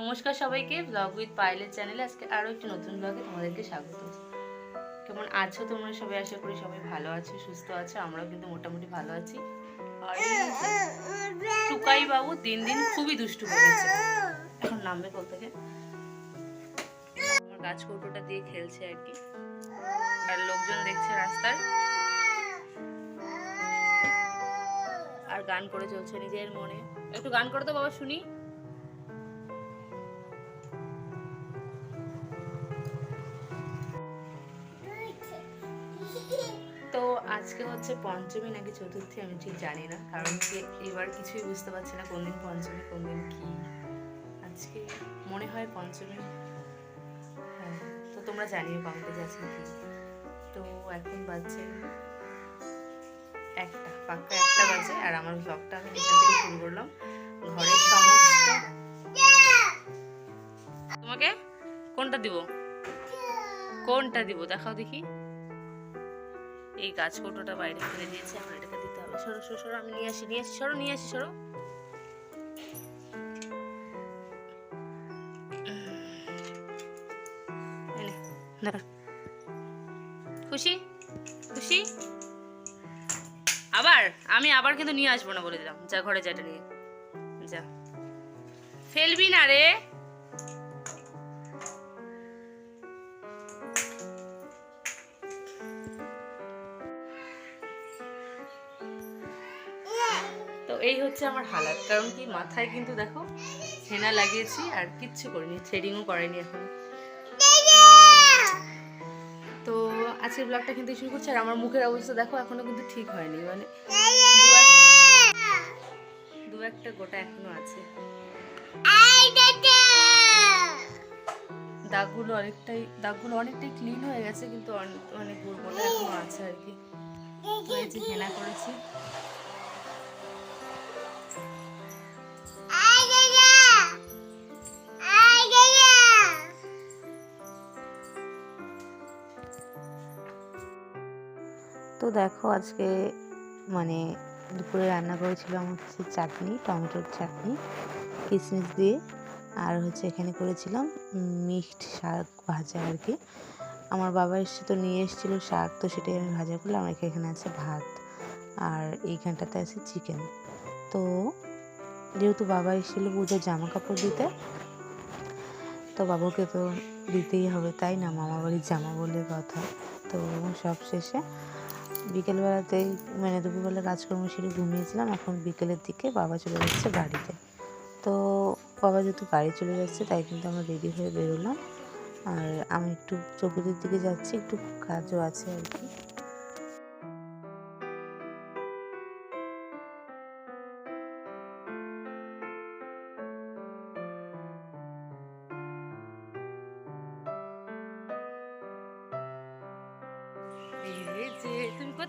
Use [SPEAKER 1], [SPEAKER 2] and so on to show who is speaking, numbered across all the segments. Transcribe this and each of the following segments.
[SPEAKER 1] নমস্কার সবাইকে blog with পাইলের চ্যানেলে আজকে আরও একটি নতুন ব্লগে তোমাদেরকে স্বাগত। কেমন আছো তোমরা সবাই? আশা করি সবাই ভালো আছো, সুস্থ আছো, আমরাও কিন্তু মোটামুটি ভালো আছি। আর টুকাই বাবু দিন দিন খুবই দুষ্টু হয়ে গেছে এখন নামবে কোল থেকে? আমার গাছ কৌটোটা দিয়ে খেলছে আর কি। আর লোকজন দেখছে রাস্তার আর গান করে চলছে নিজের মনে। একটু গান করে তো বাবা, শুনি। আজকে হচ্ছে পঞ্চমী নাকি চতুর্থী আমি ঠিক জানি না, কারণ কি এবার কিছুই বুঝতে পারছি না কোন দিন পঞ্চমী কোন দিন কি। আজকে মনে হয় পঞ্চমী। হ্যাঁ তো তোমরা জানিও কমেন্টে যাচ্ছে কি। তো এখন বাজছে একটা, পাক্কা একটা বাজে, আর আমার ব্লগটা আমি এখান থেকে শুরু করলাম। ঘরের সমস্ত তোমাকে? কোনটা দিব? কোনটা দিব? দেখাও দেখি। এই গাছ কৌটোটা বাইরে ফেলে দিয়েছে, এখন এটাকে দিতে হবে। সরো সরো সরো, আমি নিয়ে আসি নিয়ে আসি, সরো, নিয়ে আসি, সরো। খুশি? খুশি? আবার? আমি আবার কিন্তু নিয়ে আসব না বলে দিলাম। যা, ঘরে যাটা নিয়ে। যা। ফেলবি না রে। এই হচ্ছে আমার হালাত। কারণ কি, মাথায় কিন্তু দেখো হেনা লাগিয়েছি আর কিচ্ছু করিনি, থ্রেডিংও করাইনি এখন। তো আজকের ব্লগটা কিন্তু শুরু করছি, আর আমার মুখের অবস্থা দেখো এখনও কিন্তু ঠিক হয়নি। মানে দু এক- দু একটা গোটা এখনও আছে। দাগগুলো অনেকটাই দাগগুলো অনেকটাই ক্লিন হয়ে গেছে, কিন্তু অনেক অনেক গোটা এখনও আছে আর কি। হেনা করেছি।
[SPEAKER 2] তো দেখো আজকে মানে দুপুরে রান্না করেছিলাম হচ্ছে চাটনি, টমেটোর চাটনি কিশমিশ দিয়ে। আর হচ্ছে এখানে করেছিলাম মিক্সড শাক ভাজা আর কি। আমার বাবা এসে তো নিয়ে এসেছিল শাক, তো সেটাই আমি ভাজা করলাম। আর এখানে আছে ভাত আর এইখানটাতে আছে চিকেন। তো যেহেতু বাবা এসেছিল পুজোর জামা কাপড় দিতে, তো বাবাকে তো দিতেই হবে, তাই না? মামা বাড়ির জামা বলে কথা। তো সব শেষে বিকেলবেলাতেই মানে দুপুরবেলা কাজকর্ম সেরে ঘুমিয়েছিলাম, এখন বিকেলের দিকে বাবা চলে যাচ্ছে বাড়িতে। তো বাবা যেহেতু বাড়ি চলে যাচ্ছে, তাই কিন্তু আমরা রেডি হয়ে বেরোলাম। আর আমি একটু চৌপতির দিকে যাচ্ছি, একটু কাজও আছে আর কি।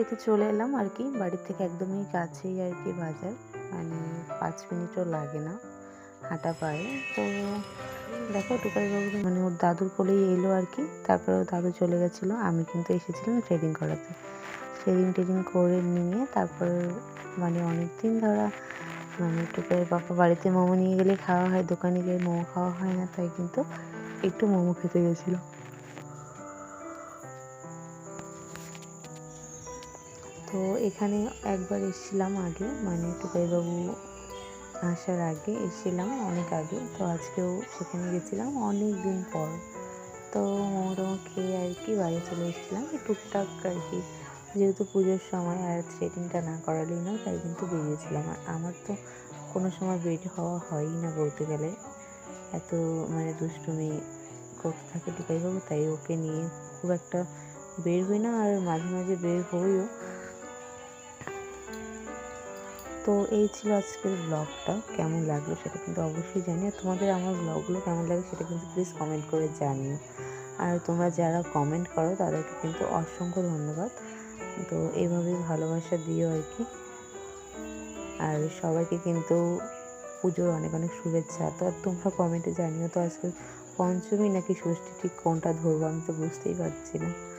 [SPEAKER 1] এই
[SPEAKER 2] তো চলে এলাম আর কি। বাড়ির থেকে একদমই কাছেই আর কি বাজার। মানে পাঁচ মিনিটও লাগে না হাঁটা পায়ে। তো দেখো টুকাই বাবু মানে ওর দাদুর কোলেই এলো আর কি। তারপরে ওর দাদু চলে গেছিল, আমি কিন্তু এসেছিলাম ট্রেডিং করাতে। ট্রেডিং ট্রেডিং করে নিয়ে তারপর মানে অনেক দিন ধরা মানে টুকাই বাবা বাড়িতে মোমো নিয়ে গেলে খাওয়া হয়, দোকানে গিয়ে মোমো খাওয়া হয় না, তাই কিন্তু একটু মোমো খেতে গেছিল। তো এখানে একবার এসেছিলাম আগে মানে টুকাইবাবু আসার আগে এসেছিলাম অনেক আগে, তো আজকেও সেখানে গেছিলাম অনেক দিন পর। তো মোমো খেয়ে আর কি বাড়ি চলে এসেছিলাম টুকটাক আর কি। যেহেতু পুজোর সময় আর থ্রেডিংটা না করালেই না তাই কিন্তু বেরিয়েছিলাম। আর আমার তো কোনো সময় বের হওয়া হয়ই না বলতে গেলে। এত মানে দুষ্টুমি করতে থাকে টুকাইবাবু, তাই ওকে নিয়ে খুব একটা বের হই না, আর মাঝে মাঝে বের হইও। তো এই ছিল আজকের ব্লগটা কেমন লাগল সেটা কিন্তু অবশ্যই জানিও। তোমাদের আমার ব্লগগুলো কেমন লাগে সেটা কিন্তু প্লিজ কমেন্ট করে জানিও। আর তোমরা যারা কমেন্ট করো, তাদেরকে কিন্তু অসংখ্য ধন্যবাদ। তো এইভাবেই ভালোবাসা দিও আর কি। আর সবাইকে কিন্তু পুজোর অনেক অনেক শুভেচ্ছা। তো আর তোমরা কমেন্টে জানিও তো আজকে পঞ্চমী নাকি ষষ্ঠী, ঠিক কোনটা ধরবো আমি তো বুঝতেই পারছি না।